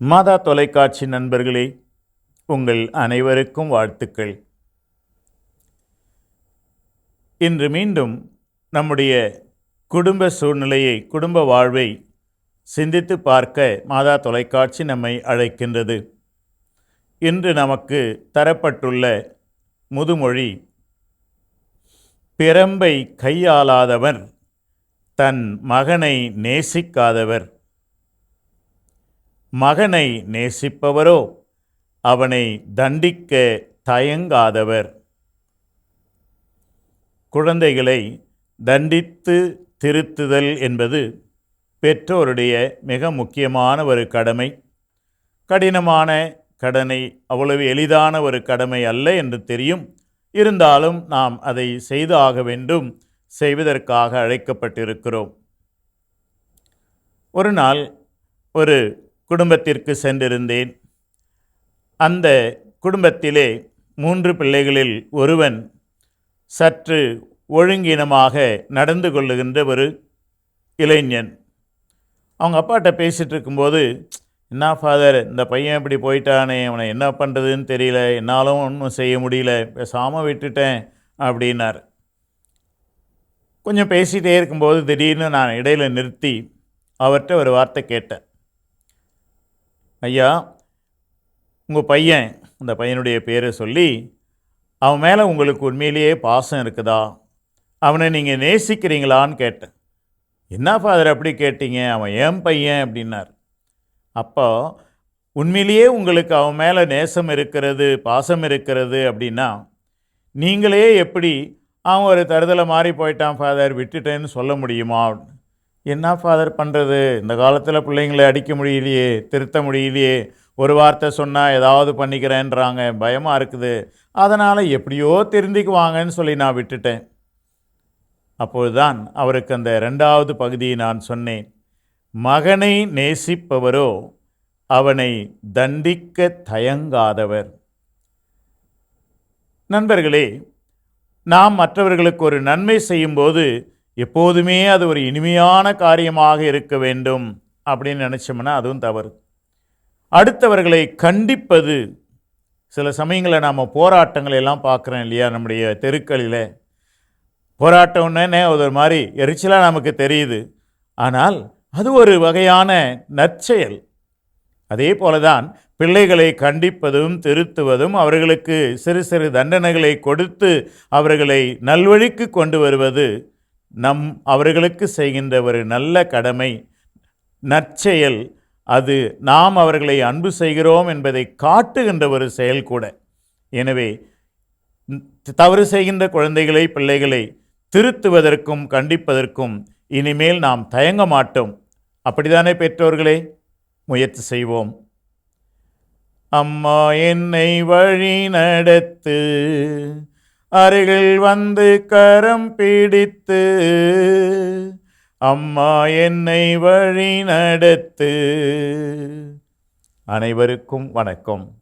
மாதா தொலைக்காட்சி நண்பர்களே உங்கள் அனைவருக்கும் வாழ்த்துக்கள். இன்று மீண்டும் நம்முடைய குடும்ப சூழ்நிலையை குடும்ப வாழ்வை சிந்தித்து பார்க்க மாதா தொலைக்காட்சி நம்மை அழைக்கின்றது. இன்று நமக்கு தரப்பட்டுள்ள முதுமொழி பிரம்பை கையாளாதவர் தன் மகனை நேசிக்காதவர். மகனை நேசிப்பவரோ அவனை தண்டிக்க தயங்காதவர். குழந்தைகளை தண்டித்து திருத்துதல் என்பது பெற்றோருடைய மிக முக்கியமான ஒரு கடமை. கடினமான கடனை அவ்வளவு எளிதான ஒரு கடமை அல்ல என்று தெரியும். இருந்தாலும் நாம் அதை செய்து ஆக வேண்டும் செய்வதற்காக அழைக்கப்பட்டிருக்கிறோம். ஒரு நாள் ஒரு குடும்பத்திற்கு சென்றிருந்தேன். அந்த குடும்பத்திலே மூன்று பிள்ளைகளில் ஒருவன் சற்று ஒழுங்கினமாக நடந்து கொள்ளுகின்ற ஒரு இளைஞன். அவங்க அப்பாட்ட பேசிகிட்டு இருக்கும்போது என்ன ஃபாதர் இந்த பையன் இப்படி போயிட்டானே அவனை என்ன பண்ணுறதுன்னு தெரியல என்னாலும் ஒன்றும் செய்ய முடியல பேசாமல் விட்டுட்டேன் அப்படின்னார். கொஞ்சம் பேசிகிட்டே இருக்கும்போது திடீர்னு நான் இடையில் நிறுத்தி அவர்கிட்ட ஒரு வார்த்தை கேட்டேன். ஐயா உங்கள் பையன் அந்த பையனுடைய பேரை சொல்லி அவன் மேலே உங்களுக்கு உண்மையிலேயே பாசம் இருக்குதா? அவனை நீங்கள் நேசிக்கிறீங்களான்னு கேட்டேன். என்ன ஃபாதர் அப்படி கேட்டீங்க? அவன் ஏன் பையன்? அப்படின்னார். அப்போ உண்மையிலேயே உங்களுக்கு அவன் மேலே நேசம் இருக்கிறது பாசம் இருக்கிறது அப்படின்னா நீங்களே எப்படி அவன் ஒரு தருதலை மாறி போயிட்டான் ஃபாதர் விட்டுட்டேன்னு சொல்ல முடியுமா? என்ன ஃபாதர் பண்ணுறது இந்த காலத்தில் பிள்ளைங்களை அடிக்க முடியலையே திருத்த முடியலையே. ஒரு வார்த்தை சொன்னால் ஏதாவது பண்ணிக்கிறேன்றாங்க. பயமாக இருக்குது. அதனால் எப்படியோ திருந்திக்குவாங்கன்னு சொல்லி நான் விட்டுட்டேன். அப்பொழுதுதான் அவருக்கு அந்த ரெண்டாவது பகுதியை நான் சொன்னேன். மகனை நேசிப்பவரோ அவனை தண்டிக்க தயங்காதவர். நண்பர்களே நாம் மற்றவர்களுக்கு ஒரு நன்மை செய்யும்போது எப்போதுமே அது ஒரு இனிமையான காரியமாக இருக்க வேண்டும் அப்படின்னு நினச்சோம்னா அதுவும் தவறு. அடுத்தவர்களை கண்டிப்பது சில சமயங்களில் நாம் போராட்டங்களை எல்லாம் பார்க்குறோம் இல்லையா நம்முடைய தெருக்களில். போராட்டம்னே ஒரு மாதிரி எரிச்சலாக நமக்கு தெரியுது. ஆனால் அது ஒரு வகையான நற்செயல். அதே போலதான் பிள்ளைகளை கண்டிப்பதும் திருத்துவதும் அவர்களுக்கு சிறு சிறு தண்டனைகளை கொடுத்து அவர்களை நல்வழிக்கு கொண்டு வருவது நம் அவர்களுக்கு செய்கின்ற ஒரு நல்ல கடமை நற்செயல். அது நாம் அவர்களை அன்பு செய்கிறோம் என்பதை காட்டுகின்ற ஒரு செயல் கூட. எனவே தவறு செய்கின்ற குழந்தைகளை பிள்ளைகளை திருத்துவதற்கும் கண்டிப்பதற்கும் இனிமேல் நாம் தயங்க மாட்டோம். அப்படித்தானே பெற்றோர்களே? முயற்சி செய்வோம். அம்மா என்னை வழி நடத்து. அருகில் வந்து கரம் பிடித்து அம்மா என்னை வழி நடத்து. அனைவருக்கும் வணக்கம்.